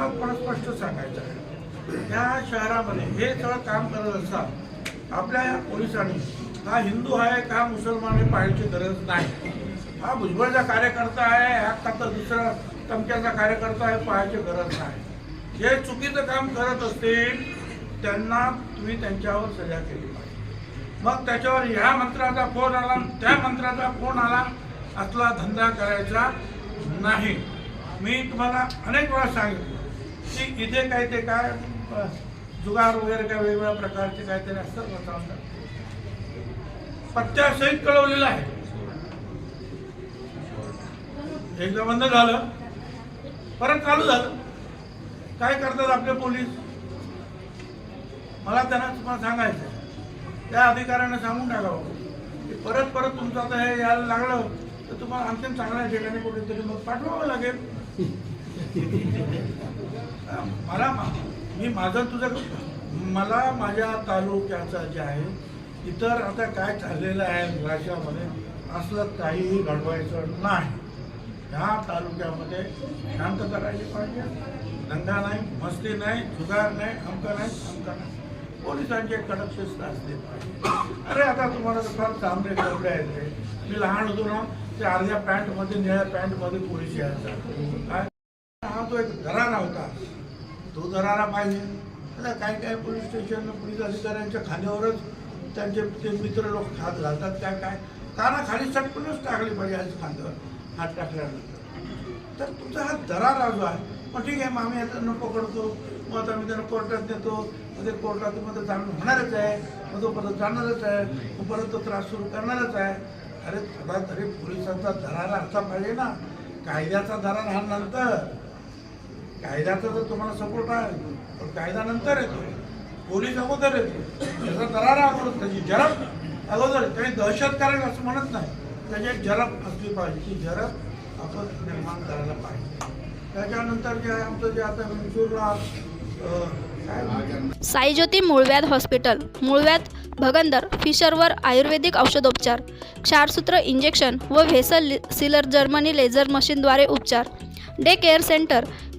मला मला स्पष्ट सांगायचं आहे. या शहरामध्ये हे सगळं काम करत असतात आपल्या पोलिसांनी हा हिंदू आहे का मुसलमान आहे पाहायची गरज नाही. हा भुजबळचा कार्यकर्ता आहे हा का तर दुसरा तमक्याचा कार्यकर्ता आहे पाहायची गरज नाही. जे चुकीचं काम करत असतील त्यांना तुम्ही त्यांच्यावर सजा केली पाहिजे. मग त्याच्यावर ह्या मंत्राचा फोन आला त्या मंत्राचा फोन आला असला धंदा करायचा नाही. मी तुम्हाला अनेक वेळा सांगितलं. की इथे काय ते काय जुगार वगैरे काय वेगवेगळ्या प्रकारचे काहीतरी असतात वातावरण पत्त्यासहित कळवलेलं आहे. एकदा बंद झालं परत चालू झालं. काय करतात आपले पोलीस? मला त्यांना तुम्हाला सांगायचं आहे. त्या अधिकाऱ्यांना सांगून टाकावं. की परत परत तुमचं आता हे यायला लागलं तर तुम्हाला आणखीन चांगल्या ठिकाणी कुठेतरी मग पाठवावं लागेल. मला मा- मी माझं तुझं मला माझ्या तालुक्याचं जे आहे इतर आता काय चाललेलं आहे राज्यामध्ये असलं काहीही घडवायचं नाही. ह्या तालुक्यामध्ये शांत करायची पाहिजे. दंगा नाही मस्ती नाही जुगार नाही अमका नाही अमका नाही. पोलिसांचे कडक शिस्त असले पाहिजे. अरे आता तुम्हाला तर फार चांबडे कपडे आहेत रे मी लहान होतो ना ते अर्ध्या पॅन्टमध्ये निळ्या पॅन्टमध्ये पोलीस यायचा काय हा तो एक दरारा होता तो धरायला पाहिजे. आता काही काय पोलीस स्टेशन पोलीस अधिकाऱ्यांच्या खांद्यावरच त्यांचे ते मित्र लोक हात घालतात काय काय. काना खाली चटकनच टाकली पाहिजे आज खांद्यावर हात टाकल्यानंतर. तर तुमचा हा दरारा जो आहे मग ठीक आहे मग आम्ही आता पकडतो मग आता आम्ही त्यांना कोर्टात नेतो. मग ते कोर्टात मग ते जाणून होणारच आहे. मग तो परत जाणारच आहे. मग परत तो त्रास सुरू करणारच आहे. अरे थोडा तरी पोलिसांचा दरारा असा पाहिजे ना. कायद्याचा दरार हा नंतर कायद्याचा तर तुम्हाला सपोर्ट आहे. पण कायदा नंतर येतो. पोलीस अगोदर येतो. त्याचा दरारा अगोदर त्याची जरब अगोदर. काही दहशत करायला असं म्हणत नाही. त्याची एक जरब असली पाहिजे. ती जरब आपण निर्माण करायला पाहिजे. त्याच्यानंतर जे आहे आमचं जे आता मिसूरला साईज्योती मूळव्याध हॉस्पिटल. मूळव्याध भगंदर फिशरवर आयुर्वेदिक औषधोपचार. क्षारसूत्र इंजेक्शन व व्हेसल सिलर जर्मनी लेझर मशीनद्वारे उपचार. Day care centre